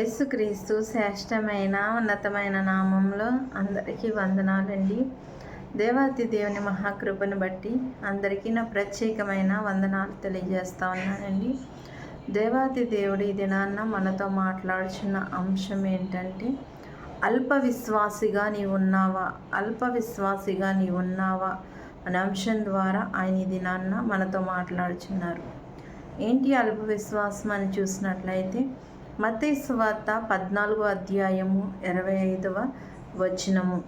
యేసుక్రీస్తు శ్రేష్టమైన ఉన్నతమైన నామంలో అందరికీ వందనాలండి. దేవాతి దేవుని మహాకృపను బట్టి అందరికీ నా ప్రత్యేకమైన వందనాలు తెలియజేస్తా ఉన్నానండి. దేవాతి దేవుడి ఈ దినాన్న మనతో మాట్లాడుచున్న అంశం ఏంటంటే అల్ప విశ్వాసిగా నీ ఉన్నావా? అల్ప విశ్వాసిగా నీ ఉన్నావా? అనే అంశం ద్వారా ఆయన ఈ దినాన్న మనతో మాట్లాడుచున్నారు. ఏంటి అల్ప విశ్వాసం అని చూసినట్లయితే మతేసు వార్త పద్నాలుగో అధ్యాయము ఇరవై ఐదవ వచనము.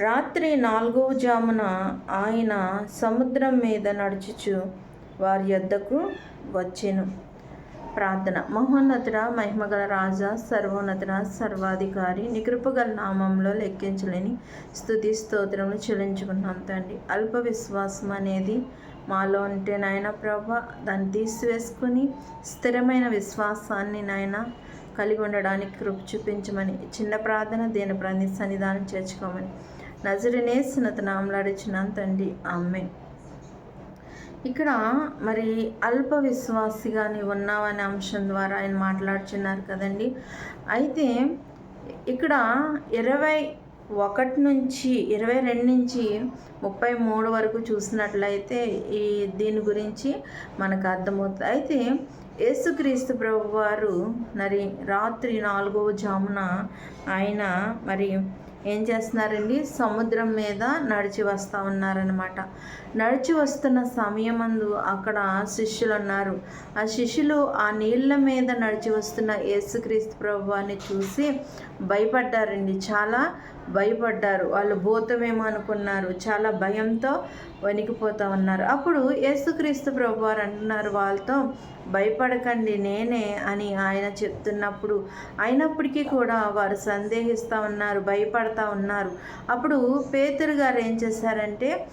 రాత్రి నాలుగవ జామున ఆయన సముద్రం మీద నడుచుచు వారి యొద్దకు వచ్చెను. ప్రార్థన. మహోన్నతుడ మహిమగల రాజా సర్వోన్నతుడ సర్వాధికారి నికృపగల నామంలో లెక్కించలేని స్థుతి స్తోత్రములు చెల్లించుకున్నాం తండ్రి. అల్ప విశ్వాసం అనేది మాలో ఉంటే నాయన ప్రభ దాన్ని తీసివేసుకుని స్థిరమైన విశ్వాసాన్ని నాయన కలిగి ఉండడానికి కృప చూపించమని చిన్న ప్రార్థన దేని ప్రాంతి సన్నిధానం చేర్చుకోమని. నజరనేసినత నామలాడిచిన తండ్రి. ఆమె ఇక్కడ మరి అల్ప విశ్వాసిగా నీవు ఉన్నావనే అంశం ద్వారా ఆయన మాట్లాడుచున్నారు కదండి. అయితే ఇక్కడ ఇరవై ఒకటి నుంచి ఇరవై రెండు నుంచి ముప్పై మూడు వరకు చూసినట్లయితే ఈ దీని గురించి మనకు అర్థమవుతుంది. అయితే యేసుక్రీస్తు ప్రభు వారు మరి రాత్రి నాలుగవ జామున ఆయన మరి ఏం చేస్తున్నారండి? సముద్రం మీద నడిచి వస్తూ ఉన్నారనమాట నడిచి వస్తున్న సమయమందు అక్కడ శిష్యులు ఉన్నారు ఆ శిష్యులు ఆ నీళ్ళ మీద నడిచి వస్తున్న యేసుక్రీస్తు ప్రభువాన్ని చూసి భయపడ్డారండి. చాలా భయపడ్డారు. వాళ్ళు భూతమేమో అనుకున్నారు. చాలా భయంతో వణికిపోతూ ఉన్నారు. అప్పుడు యేసుక్రీస్తు ప్రభు వారు అంటున్నారు వాళ్ళతో భయపడకండి నేనే అని ఆయన చెప్తున్నప్పుడు అయినప్పటికీ కూడా వారు సందేహిస్తూ ఉన్నారు భయపడతా ఉన్నారు. అప్పుడు పేతురు గారు ఏం చేశారంటే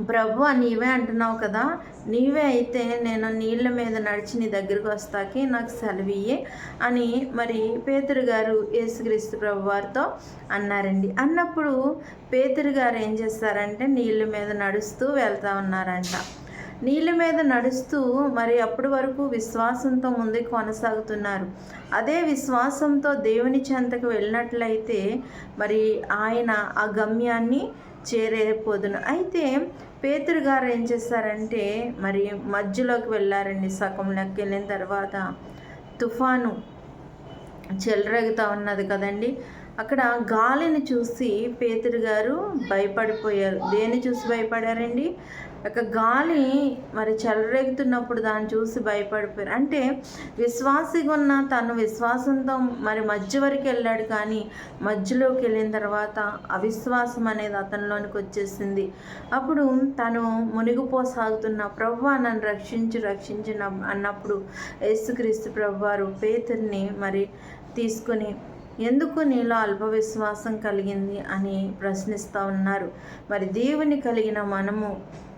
ప్రభు నీవే అంటున్నావు కదా? నీవే అయితే నేను నీళ్ళ మీద నడిచి నీ దగ్గరికి వస్తాకి నాకు సెలవియ్యే అని మరి పేతురు గారు యేసుక్రీస్తు ప్రభు వారితో అన్నారండి. అన్నప్పుడు పేతురు గారు ఏం చేస్తారంటే నీళ్ళ మీద నడుస్తూ వెళ్తా ఉన్నారంట. నీళ్ళ మీద నడుస్తూ మరి అప్పటి వరకు విశ్వాసంతో ముందుకు కొనసాగుతున్నారు. అదే విశ్వాసంతో దేవుని చెంతకు వెళ్ళినట్లయితే మరి ఆయన ఆ గమ్యాన్ని చేరేపోదును. అయితే పేతురు గారు ఏం చేశారంటే మరి మధ్యలోకి వెళ్ళారండి. సగం లెక్క వెళ్ళిన తర్వాత తుఫాను చెలరేగుతూ ఉన్నది కదండి. అక్కడ గాలిని చూసి పేతురు గారు భయపడిపోయారు. దేన్ని చూసి భయపడారండి? ఒక గాలి మరి చెలరేగుతున్నప్పుడు దాన్ని చూసి భయపడిపోయారు. అంటే విశ్వాసిగా ఉన్న తను విశ్వాసంతో మరి మధ్య వరకు వెళ్ళాడు కానీ మధ్యలోకి వెళ్ళిన తర్వాత అవిశ్వాసం అనేది అతనిలోనికి వచ్చేసింది. అప్పుడు తను మునిగిపోసాగుతున్న ప్రభు నన్ను రక్షించి రక్షించిన అన్నప్పుడు యేసుక్రీస్తు ప్రభు వారు పేతుర్ని మరి తీసుకుని ఎందుకు నీలో అల్ప విశ్వాసం కలిగింది అని ప్రశ్నిస్తూ ఉన్నారు. మరి దేవుని కలిగిన మనము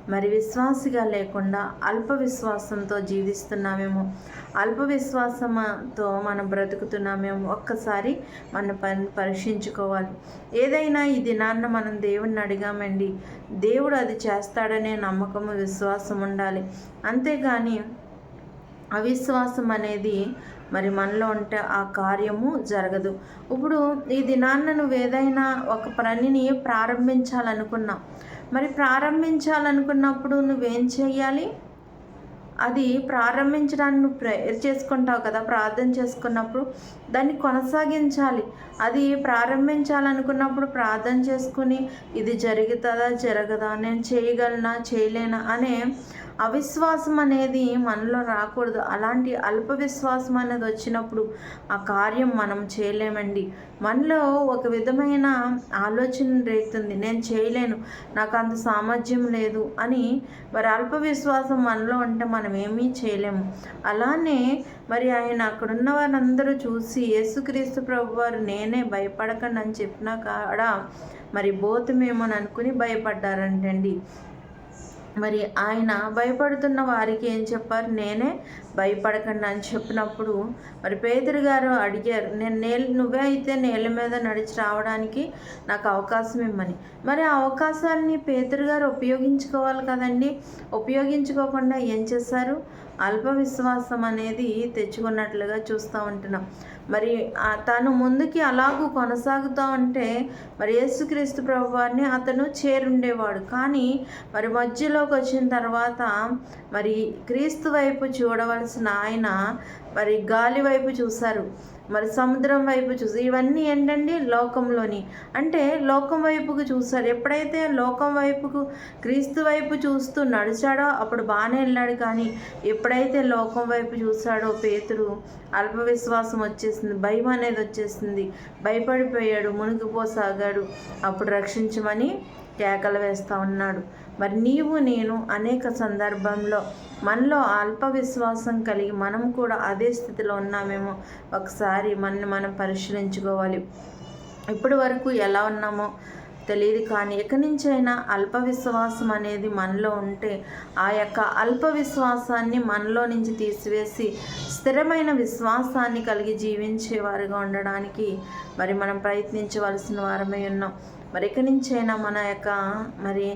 మరి విశ్వాసిగా లేకుండా అల్ప విశ్వాసంతో జీవిస్తున్నామేమో. అల్ప విశ్వాసంతో మనం బ్రతుకుతున్నామేమో. ఒక్కసారి మన పని పరీక్షించుకోవాలి. ఏదైనా ఈ దినాన్న మనం దేవుణ్ణి అడిగామండి. దేవుడు అది చేస్తాడనే నమ్మకము విశ్వాసం ఉండాలి. అంతేగాని అవిశ్వాసం అనేది మరి మనలో ఉంటే ఆ కార్యము జరగదు. ఇప్పుడు ఈ దినాన్న నువ్వు ఏదైనా ఒక పనిని ప్రారంభించాలనుకున్నావు. మరి ప్రారంభించాలనుకున్నప్పుడు నువ్వేం చేయాలి అది ప్రారంభించడానికి నువ్వు ప్రేయర్ చేసుకుంటావు కదా ప్రార్థన చేసుకున్నప్పుడు దాన్ని కొనసాగించాలి. అది ప్రారంభించాలనుకున్నప్పుడు ప్రార్థన చేసుకుని ఇది జరుగుతుందా జరగదా నేను చేయగలనా చేయలేనా అనే అవిశ్వాసం అనేది మనలో రాకూడదు. అలాంటి అల్ప విశ్వాసం అనేది వచ్చినప్పుడు ఆ కార్యం మనం చేయలేమండి. మనలో ఒక విధమైన ఆలోచన రేగుతుంది. నేను చేయలేను నాకు అంత సామర్థ్యం లేదు అని మరి అల్ప విశ్వాసం మనలో ఉంటే మనం ఏమీ చేయలేము. అలానే మరి ఆయన అక్కడున్న వారందరూ చూసి యేసుక్రీస్తు ప్రభు వారు నేనే భయపడకండి అని చెప్పినా కాడ మరి బోతమేమోని అనుకుని భయపడ్డారంటండి. మరి ఆయన భయపడుతున్న వారికి ఏం చెప్పారు? నేనే భయపడకండి అని చెప్పినప్పుడు మరి పేదరు గారు అడిగారు నేను నేల నువ్వే అయితే నేల మీద నడిచి రావడానికి నాకు అవకాశం ఇమ్మని. మరి ఆ అవకాశాన్ని పేదరు గారు ఉపయోగించుకోవాలి కదండి. ఉపయోగించుకోకుండా ఏం చేశారు? అల్ప విశ్వాసం అనేది తెచ్చుకున్నట్లుగా చూస్తూ ఉంటున్నాం. మరి తను ముందుకి అలాగూ కొనసాగుతూ ఉంటే మరి యేసుక్రీస్తు ప్రభువారిని అతను చేరుండేవాడు. కానీ మరి మధ్యలోకి వచ్చిన తర్వాత మరి క్రీస్తు వైపు చూడవలసిన ఆయన మరి గాలి వైపు చూశారు. మరి సముద్రం వైపు చూసి ఇవన్నీ ఏంటండి? లోకంలోని. అంటే లోకం వైపుకు చూస్తారు. ఎప్పుడైతే లోకం వైపుకు క్రీస్తు వైపు చూస్తూ నడిచాడో అప్పుడు బాగానే వెళ్ళాడు కానీ ఎప్పుడైతే లోకం వైపు చూశాడో పేతురు అల్ప విశ్వాసం వచ్చేసింది భయం అనేది వచ్చేసింది. భయపడిపోయాడు మునిగిపోసాగాడు. అప్పుడు రక్షించమని కేకలు వేస్తూ ఉన్నాడు. మరి నీవు నేను అనేక సందర్భంలో మనలో అల్ప విశ్వాసం కలిగి మనం కూడా అదే స్థితిలో ఉన్నామేమో ఒకసారి మనని మనం పరిశీలించుకోవాలి. ఇప్పటి వరకు ఎలా ఉన్నామో తెలియదు కానీ ఎక్కడి నుంచైనా అల్ప విశ్వాసం అనేది మనలో ఉంటే ఆ యొక్క అల్ప విశ్వాసాన్ని మనలో నుంచి తీసివేసి స్థిరమైన విశ్వాసాన్ని కలిగి జీవించేవారుగా ఉండడానికి మరి మనం ప్రయత్నించవలసిన వారమై ఉన్నాం. మరి ఎక్కడి నుంచైనా మన యొక్క మరి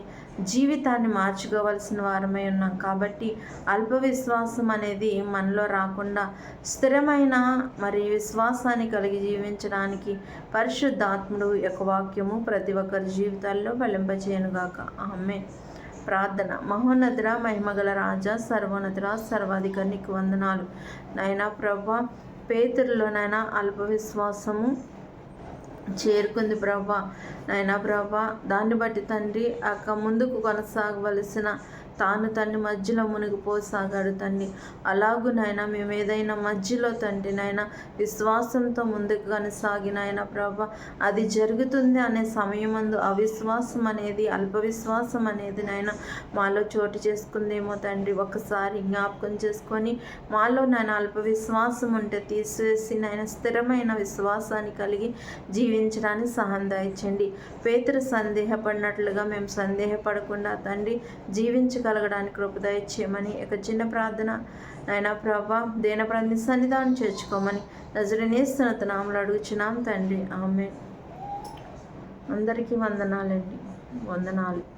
జీవితాన్ని మార్చుకోవాల్సిన వారమై ఉన్నాం. కాబట్టి అల్ప విశ్వాసం అనేది మనలో రాకుండా స్థిరమైన మరి విశ్వాసాన్ని కలిగి జీవించడానికి పరిశుద్ధాత్ముడు యొక్క వాక్యము ప్రతి ఒక్కరి జీవితాల్లో వెలింపచేయనుగాక ఆమె ప్రార్థన. మహోన్నతుడ మహిమగల రాజా సర్వోన్నతుడ సర్వాధికారికి వందనాలు. నాయన ప్రభా పేతుల్లోనైనా అల్ప విశ్వాసము చేరుకుంది ప్రభా. నాయన ప్రభా దాన్ని బట్టి తండ్రి అక్క ముందుకు కొనసాగవలసిన తాను తండ్రి మధ్యలో మునిగిపోసాగాడు తండ్రి అలాగు నాయన మేము ఏదైనా మధ్యలో తండ్రి నాయన విశ్వాసంతో ముందుకు కొనసాగి నాయన ప్రభ అది జరుగుతుంది అనే సమయమందు అవిశ్వాసం అనేది అల్ప విశ్వాసం అనేది నాయన మాలో చోటు చేసుకుందేమో తండ్రి. ఒకసారి జ్ఞాపకం చేసుకొని మాలో నాయన అల్ప విశ్వాసం ఉంటే తీసివేసి నాయన స్థిరమైన విశ్వాసాన్ని కలిగి జీవించడానికి సహాయం దాయించండి. పేతురు సందేహపడినట్లుగా మేము సందేహపడకుండా తండ్రి జీవించగ కలగడానికి కృప చేయమని ఒక చిన్న ప్రార్థన. నాయన ప్రభా దేన ప్రాంతి సన్నిధానం చేర్చుకోమని నజరనేస్తున్న నామలు అడుగుచున్నాం తండ్రి. ఆమె అందరికీ వందనాలండి. వందనాలు.